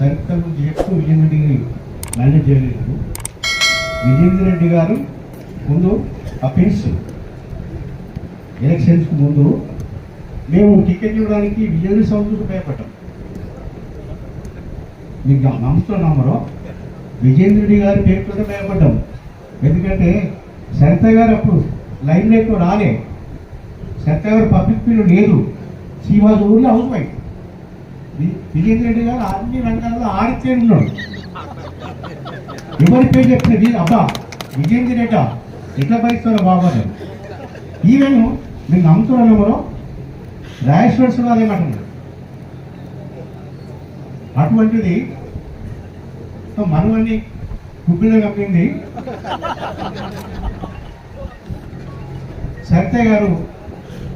సరితల గురించి విజేంద్ర రెడ్డి మేనేజ్ చేయలేదు. విజేంద్ర రెడ్డి గారు ముందు అపీల్స్ ఎలక్షన్స్కి ముందు మేము టికెట్ ఇవ్వడానికి విజయనగర సంస్థకు భయపడ్డాం. మీకు నమ్ముతున్న నమ్మరు. విజేంద్ర రెడ్డి గారి పేరుతో భయపడ్డాం. ఎందుకంటే సరిత గారు అప్పుడు లైన్ లైట్లో రాలే. సరిత గారు పబ్లిక్ పీరియడ్ లేదు. She was only housewife. వి- రెడ్డి గారు అన్ని రంగాల్లో ఆడితే ఉన్నాడు ఎవరి పేరు చెప్పినది అబ్బా విజేంద్ర రెడ్డా ఎట్లా భరిస్తారో బాబా ఈవెన్ మీరు నమ్ముతున్నాను ఎవరో? రాజేశ్వర గారు ఏమంటున్నారు అటువంటిది మనవన్ని కుబ్బిలో కప్పింది సరిత గారు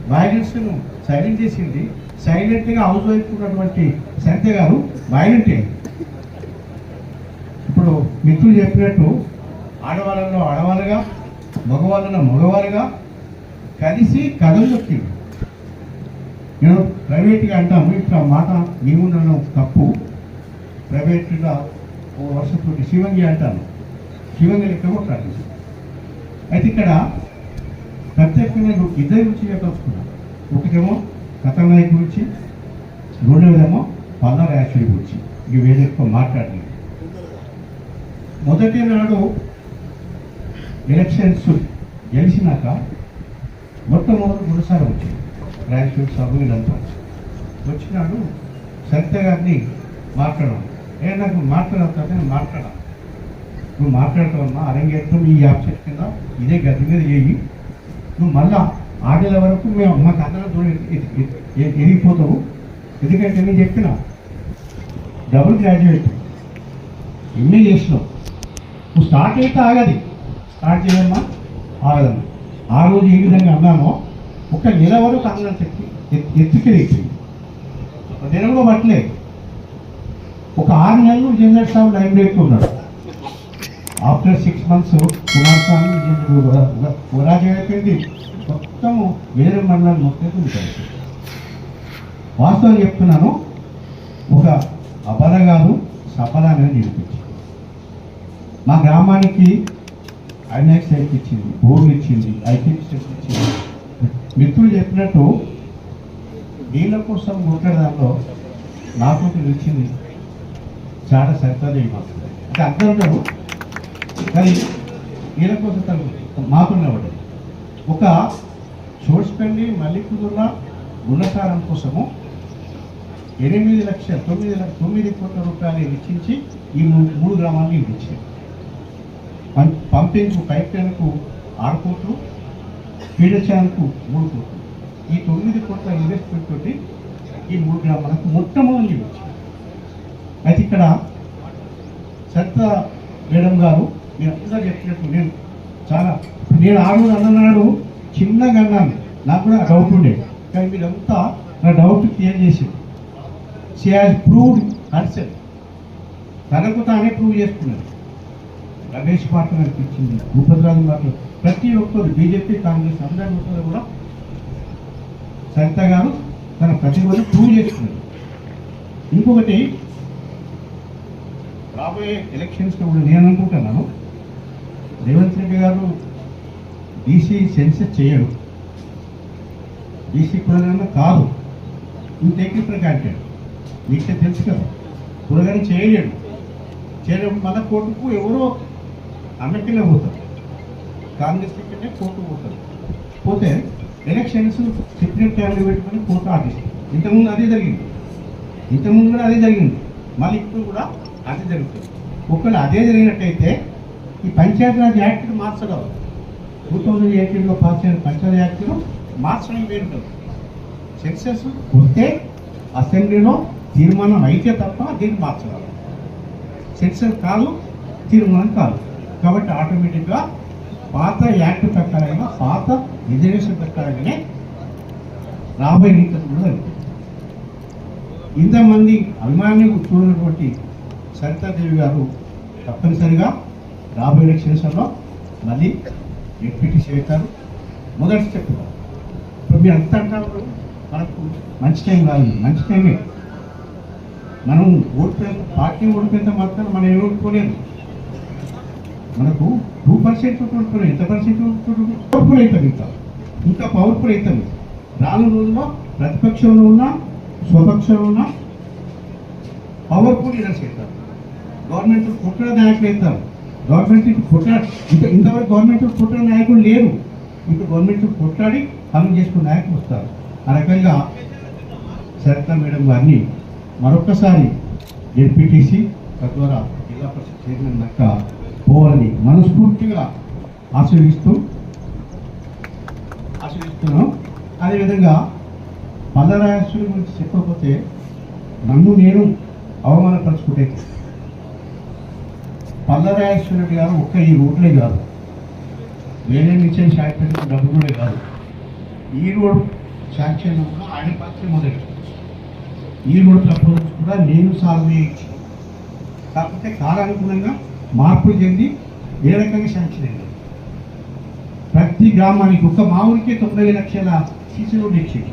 వైలెన్స్ను సైలెంట్ చేసింది. సైలెంట్గా హౌస్ వైఫ్ ఉన్నటువంటి సరిత గారు వైలెంట్ ఇప్పుడు మిత్రులు చెప్పినట్టు ఆడవాళ్ళలో ఆడవాళ్ళుగా మగవాళ్ళలో మగవాళ్ళుగా కలిసి కథలు చెప్పింది. నేను ప్రైవేట్గా అంటాము ఇప్పుడు ఆ మాట నీవుండడం తప్పు. ప్రైవేట్గా ఓ వర్షపు శివంగి అంటాను. శివంగి లెక్క కొట్టాలి అయితే ఇక్కడ ప్రత్యేకంగా నేను ఇద్దరి గురించి చెప్పదలుచుకున్నాను ఒకటేమో కథానాయకు గురించి రెండవదేమో పల్లా రాశ్వరి గురించి. ఇవి వేరే ఎక్కువ మాట్లాడలేదు మొదటి నాడు ఎలక్షన్స్ గెలిచినాక మొట్టమొదటి గురుసారం వచ్చింది. రాజకీయ సభ వీళ్ళంతా. వచ్చినాడు సరిత గారిని మాట్లాడడం. ఏ నాకు మాట్లాడతా నేను మాట్లాడా నువ్వు మాట్లాడతావమ్మా అరంగేత్రం ఈ యాప్ కింద ఇదే గది మీద చేయి నువ్వు మళ్ళా ఆడేల వరకు మేము మా అందరం దూరం ఎ- ఎందుకంటే నేను చెప్పిన డబుల్ గ్రాడ్యుయేట్ ఎంఏ చేసినావు. నువ్వు స్టార్ట్ అయితే ఆగది. స్టార్ట్ చేయమ్మా ఆగదమ్మా. ఆ రోజు ఏ విధంగా అన్నామో ఒక నెల వరకు అందరం చెప్పి ఎత్తుకెళ్ళి నెల కూడా పట్టలే ఒక ఆరు నెలలు జనరల్ సాబ్ లైన్ ఉన్నాడు. ఆఫ్టర్ సిక్స్ మంత్స్ కుమారస్వామి వరాజు అయిపోయింది వేరే మండలాలు మొత్తం ఉంటాయి. వాస్తవం చెప్తున్నాను ఒక అబల గారు సఫల అనేది నిరూపించింది మా గ్రామానికి ఐనాక్స్ సైట్ ఇచ్చింది బోర్డు ఇచ్చింది ఐటీఎం సెట్ ఇచ్చింది. మిత్రులు చెప్పినట్టు నీళ్ళ కోసం కొట్టడంలో నాకు ఇచ్చింది చాలా సరితాదేవి మాకు. అంటే అర్థం కానీ వీళ్ళ కోసం తను మాకున్న ఒకటి ఒక చోడ్స్పల్లి మల్లికుదుర్ల గుణసారం కోసము ఎనిమిది లక్షల తొమ్మిది లక్ష తొమ్మిది కోట్ల రూపాయలు వెచ్చించి ఈ మూడు మూడు గ్రామాలను ఇచ్చారు పంపింగ్కు పంపింగ్ పైప్ లైన్కు ఆరు కోట్లు ఫీడర్ ఛానల్కు మూడు కోట్లు. ఈ తొమ్మిది కోట్ల ఇన్వెస్ట్మెంట్ తోటి ఈ మూడు గ్రామాలకు మొట్టమొదటి వచ్చింది అయితే ఇక్కడ సత్త మేడం గారు మీరు అందరూ చెప్పినట్టు నేను చాలా నేను ఆ రోజు చిన్నగా అన్నాను నాకు కూడా డౌట్ ఉండే. కానీ మీరంతా నా డౌట్ క్లియర్ చేసింది షీ హాజ్ ప్రూవ్డ్ హర్సెల్ తనకు తానే ప్రూవ్ చేసుకున్నాడు రమేష్ పార్టీ అనిపించింది భూపతిరాజు మాటలు ప్రతి ఒక్కరు బీజేపీ కాంగ్రెస్ అందరి కూడా సరిత గారు తన ప్రతిభను ప్రూవ్ చేసుకున్నారు. ఇంకొకటి రాబోయే ఎలక్షన్స్ కూడా నేను అనుకుంటున్నాను. రేవంత్ రెడ్డి గారు బీసీ సెన్సెస్ చేయడు. బీసీ కులగణ కాదు. నువ్వు టేకింగ్ ఫర్ గ్రాంటెడ్ నీకే తెలుసు కదా. కులగణ చేయలేడు. చేయడం మన కోర్టుకు ఎవరో అమెరికనే పోతారు. కాంగ్రెస్ టికెట్నే కోర్టు పోతారు. పోతే ఎలక్షన్స్ సెపరేట్ టైంలో పెట్టుకుని కోర్టు ఆడిస్తారు ఇంతకుముందు అదే జరిగింది. ఇంతకుముందు కూడా అదే జరిగింది. మళ్ళీ ఇప్పుడు కూడా అదే జరుగుతుంది. ఒకవేళ అదే జరిగినట్టయితే ఈ పంచాయతీరాజ్ యాక్ట్ మార్చగలరు టూ థౌజండ్ ఎయిటీన్లో పాస్ అయిన పంచాయతీ యాక్ట్ను మార్చడం వేరు సెన్సెస్ వస్తే అసెంబ్లీలో తీర్మానం అయితే తప్ప దీన్ని మార్చగలరు సెన్సెస్ కాదు తీర్మానం కాదు. కాబట్టి ఆటోమేటిక్గా పాత యాక్ట్ ప్రకారంగా పాత రిజర్వేషన్ ప్రకారంగానే రాబోయే ఎన్నికలు కూడా ఇంతమంది అభిమానులు చూడనటువంటి సరితాదేవి గారు తప్పనిసరిగా రాబోయే ఎలక్షన్స్లో మళ్ళీ ఎంపీటీ చేస్తారు. మొదటి స్టెప్ ఇప్పుడు మీరు అంత అంటారు మనకు మంచి టైం కాదు మంచి టైమే. మనం ఓడిపోయిన పార్టీ ఓడిపోయినంత మాత్రం మనం ఏమి ఓడిపోలేదు మనకు టూ పర్సెంట్ ఓడిపోలేదు ఎంత పర్సెంట్ పవర్ఫుల్ అవుతాం ఇంకా. ఇంకా పవర్ఫుల్ అవుతాం రాను రోజుల్లో ప్రతిపక్షంలో ఉన్న స్వపక్షంలో ఉన్న పవర్ఫుల్ లీడర్స్ అవుతారు. గవర్నమెంట్ కుట్ర నాయకులు అవుతారు గవర్నమెంట్ కొట్లాడి ఇంకా ఇంతవరకు గవర్నమెంట్ కుట్ర నాయకులు లేరు. ఇంకా గవర్నమెంట్ కొట్లాడి పనులు చేసుకున్న నాయకులు వస్తారు. ఆ రకంగా సరిత మేడం గారిని మరొకసారి జెడ్పీటీసీ తద్వారా జిల్లా పరిషత్ చైర్మన్ దక్క పోవాలని మనస్ఫూర్తిగా ఆశీర్విస్తూ ఆశీర్విస్తున్నాం అదేవిధంగా పల్లరాయశ్వరి గురించి చెప్పకపోతే నన్ను నేను అవమానపరచుకుంటే పల్లరాయశ్వరుడు గారు ఒక్క ఈ రోడ్లే కాదు. వేరే నుంచి శాంక్షన్ డబ్బు కూడా కాదు. ఈ రోడ్ శాంక్షన్ కూడా ఆయన పాత్ర మొదలు ఈ రోడ్ ప్రపోజల్స్ కూడా నేను సాల్వ్ చేయొచ్చు కాకపోతే కాలానుగుణంగా మార్పులు చెంది ఏ రకంగా శాంక్షన్ అయింది? ప్రతి గ్రామానికి ఒక మా ఊరికే తొంభై లక్షల సీసీ రోడ్డు ఇచ్చింది.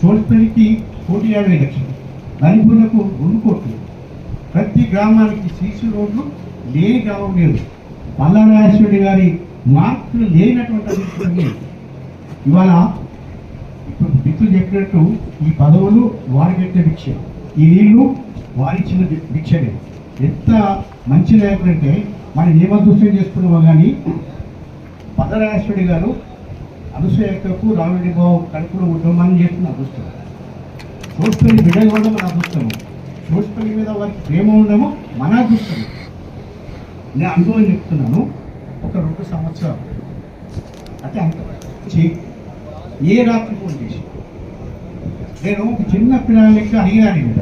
చోట్పల్లికి కోటి యాభై లక్షలు. నలుగురులకు రెండు కోట్లు. ప్రతి గ్రామానికి సీసీ రోడ్లు లేని గ్రామం లేదు పల్లారాజేశ్వరి గారి మార్పులు లేనటువంటి ఇవాళ ఇప్పుడు మిత్రులు చెప్పినట్టు ఈ పదవులు వారి పెట్టిన భిక్ష. ఈ నీళ్ళు వారిచ్చిన భి- భిక్షనే ఎంత మంచి నాయకుడు అంటే మనం ఏమదృష్టం చేసుకున్నామో కానీ పదరాశ్వరి గారు అనుసూయకు రాముడి బాబు కడుపులో ఉద్యమాన్ని చేస్తున్న అదృష్టం. చూసుకొని బిడ్డలు కూడా మన అదృష్టము చూసుకొని మీద వారికి ప్రేమ ఉండము మన అదృష్టము నేను అనుభవం చెప్తున్నాను. ఒక రెండు సంవత్సరాలు. అంటే అంత ఏ రాత్రి ఫోన్ చేసి? నేను ఒక చిన్న పిల్లలకి లెక్క అడిగాను మీద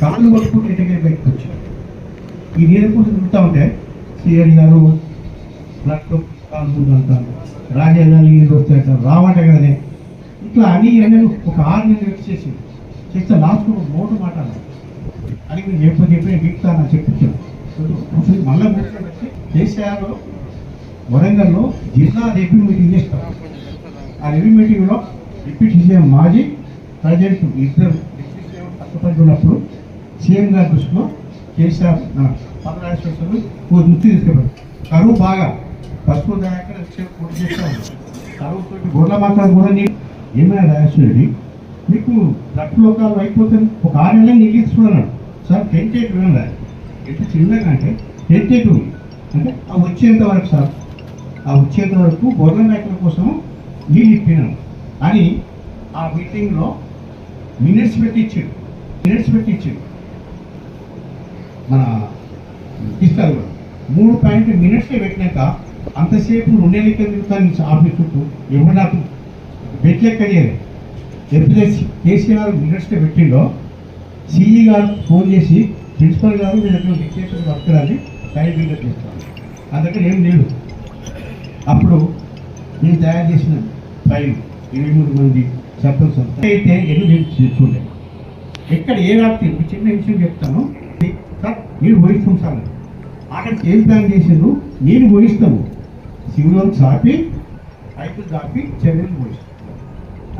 కాళ్ళు కొట్టుకుంటే ఇంటికి బయటకు వచ్చాను ఈ నీళ్ళ కూడా తిరుగుతూ ఉంటే సిఆర్ గారు బ్లడ్ అంటారు. రాజధాని నీళ్ళు వస్తే అంటారు కదనే. ఇట్లా అని నేను ఒక ఆరు నెలలు వచ్చేసి చేసి చేస్తే లాస్ట్ నోటు మాట అని మీరు చెప్పని చెప్పి నేను మిగతా చెప్పించాను అసలు మళ్ళీ కేసీఆర్ వరంగల్లో జిల్లా రివ్యూ మీటింగ్ చేస్తారు. ఆ రివ్యూ మీటింగ్లో డిప్యూటీ సీఎం మాజీ ప్రజెంట్ ఇద్దరు డిప్యూటీ సీఎం కష్టపడి ఉన్నప్పుడు సీఎం గారి దృష్టిలో కేసీఆర్ పదరాశ్వరులు ఓ తీసుకెళ్ళారు కరువు బాగా. పసుపు దాకా పూర్తి చేస్తా ఉన్నారు కరువుతో గొర్రెల మాట్లాడు కూడా నీ ఏమైనా రాజేశ్వరుడి మీకు రక్తలోకాలు అయిపోతే ఒక ఆరు నెలలు నీళ్ళు ఇస్తున్నాడు సార్ టెంట్ ఎయిట్ వినాలి ఎంత చిన్నగా అంటే టెంట్ అంటే ఆ వచ్చేంత వరకు సార్ ఆ వచ్చేంత వరకు గొర్రెల మేకల కోసం నీళ్ళు ఇప్పినాను అని ఆ మీటింగ్లో మినిట్స్ పెట్టి ఇచ్చాడు మినిట్స్ పెట్టి ఇచ్చాడు మన ఇస్తారు కూడా మూడు పాయింట్ మినిట్స్లో పెట్టినాక అంతసేపు రెండేళ్ళకి తిరుగుతాను ఆఫీస్ చుట్టూ. ఎవరు నాకు బెట్లెక్క చేయలేదు ఎప్పుడైతే కేసీఆర్ మినిట్స్లో పెట్టిండో సిఈ గారు ఫోన్ చేసి ప్రిన్సిపల్ గారు మీ దగ్గర డిక్టేషన్ వర్కరాలి టైం బిల్డర్ చేస్తాను నా దగ్గర ఏం లేదు. అప్పుడు నేను తయారు చేసిన ఫైల్ ఇరవై మూడు మంది సర్పంచ్ అంతా. అయితే ఎన్ని నేను చూడలేదు ఎక్కడ ఏ వ్యాప్తి? ఒక చిన్న విషయం చెప్తాను. సార్ మీరు పోయిస్తాం సార్. అక్కడికి ఏం ప్లాన్ చేశాను నేను పోయిస్తాము శివులో చాపి పైపులు చాపి చెరువులు పోయిస్తాం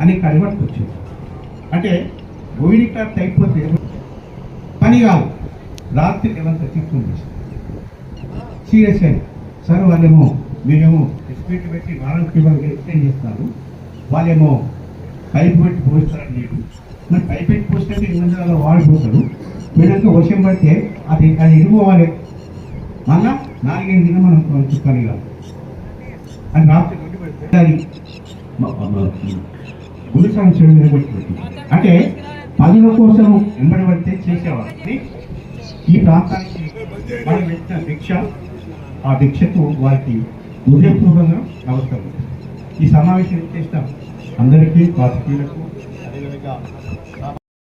అని కడిమట్టుకు వచ్చింది అంటే బోయిడి కార్ట్ అయిపోతే పని కాదు. రాత్రి లెవెన్ థర్టీ ఫోన్ చేసి సీరియస్ అయింది సార్ వాళ్ళేమో మీరేమో ఎస్పీటీ పెట్టి వారానికి వాళ్ళకి ఎక్స్టెండ్ చేస్తారు వాళ్ళేమో పైపు పెట్టి పోస్తారని నీకు మరి పైపు పెట్టి పోస్తే ఇందులో వాడిపోతారు పోయినాక వర్షం పడితే అది అది ఎడిపోవాలి మళ్ళా నాలుగైదు దిన మనం పని కాదు. అని రాత్రి గుడ్డి గుడి సంవత్సరం అంటే పనుల కోసం వెంబడి పడితే చేసేవాళ్ళు. ఈ ప్రాంతానికి మనం ఇచ్చిన భిక్ష ఆ భిక్షకు వారికి హృదయపూర్వకంగా నమస్కారం ఈ సమావేశం చేసిన అందరికీ పాత్రికేయులకు అదేవిధంగా